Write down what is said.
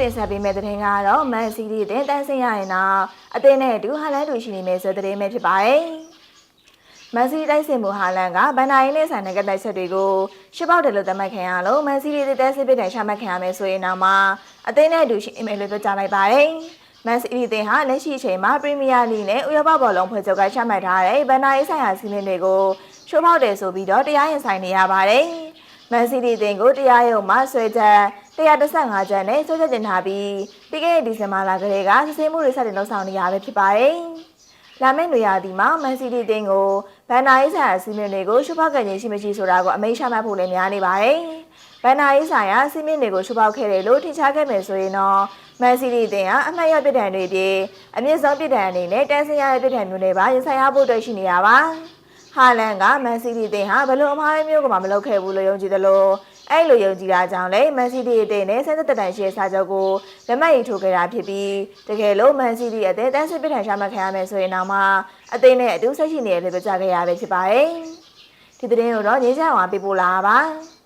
တင်ဆက်ပေးမယ့်သတင်းကတော့မန်စီးတီးအသင်းတန်းဆင်းရရင်တော့အသင်းနဲ့အတူဟာလန်တူရှိနေမယ်ဆိုတဲ့သတင်းပဲဖြစ်ပါတယ်။မန်စီးတိုက်စင်မှုဟာလန်ကဗန်နာရင်းနဲ့ဆိုင်တဲ့ကတိုက်ချက်တွေကိုရှစ်ပေါက်တယ်လို့သတ်မှတ်ခံရလို့မန်စီးတီးတဲ့တဲစစ်ပစ်တိုင်ရှာမှတ်ခံရမယ်ဆိုရင်တော့မှအသင်းနဲ့အတူရှိနေမယ်လို့ပြောကြားလိုက်ပါတယ်။မန်စီးတီးအသင်းဟာလက်ရှိအချိန်မှာပရီးမီးယားလိနဲ့ဥရောပဘောလုံးဖွဲ့ချုပ်ကချမှတ်ထားတဲ့ဗန်နာရေးဆိုင်ရာစီးမင်းတွေကိုချိုးဖောက်တယ်ဆိုပြီးတော့တရားရင်ဆိုင်နေရပါတယ်။မန်စီးတီးအသင်းကိုတရားရုံးမှာဆွဲချက် 135ကျန်းနဲ့ဆွဲချက်တင်ထားပြီးပြီးခဲ့တဲ့ဒီဇင်ဘာလကလေးကစစ်ဆေးမှုတွေဆက်တင်လုပ်ဆောင်နေရပဲဖြစ်ပါတယ်။လာမယ့်နေရာဒီမှာမန်စီးတီးအသင်းကိုဗန်နာရေးဆိုင်ရာစီးမင်းတွေကိုရှုဖောက်ခဲ့ခြင်းရှိမရှိဆိုတာကိုအမိန့်ချမှတ်ဖို့လည်းများနေပါတယ်။ဗန်နာရေးဆိုင်ရာစီးမင်းတွေကိုရှုဖောက်ခဲ့တယ်လို့ထင်ရှားခဲ့မယ်ဆိုရင်တော့မန်စီးတီးအသင်းဟာအမှတ်ရပြစ်ဒဏ်တွေပြေအမြင့်ဆုံးပြစ်ဒဏ်အနေနဲ့တန်းစင်ရတဲ့ပြစ်ဒဏ်မျိုးတွေပါရင်ဆိုင်ရဖို့အတွက်ရှိနေရပါ။ ဟာလန်ကမန်စီးတီးအသင်းဟာဘယ်လိုအမှားမျိုးကမှမလုပ်ခဲ့ဘူးလို့ယုံကြည်တယ်လို့အဲ့လိုယုံကြည်တာကြောင့်လေမန်စီးတီးအသင်းနဲ့ဆန်းသက်တိုင်ရှိတဲ့စာချုပ်ကိုလက်မှတ်ရေးထိုးခဲ့တာဖြစ်ပြီးတကယ်လို့မန်စီးတီးအသင်းတန်းစစ်ပြစ်ဒဏ်ရှာမှတ်ခံရမယ်ဆိုရင်တော့မှအသင်းနဲ့အတူဆက်ရှိနေတယ်လို့ပြောကြားခဲ့ရပဲဖြစ်ပါတယ်။ဒီသတင်းကိုတော့ငင်းချောင်းကပြပို့လာပါပါ။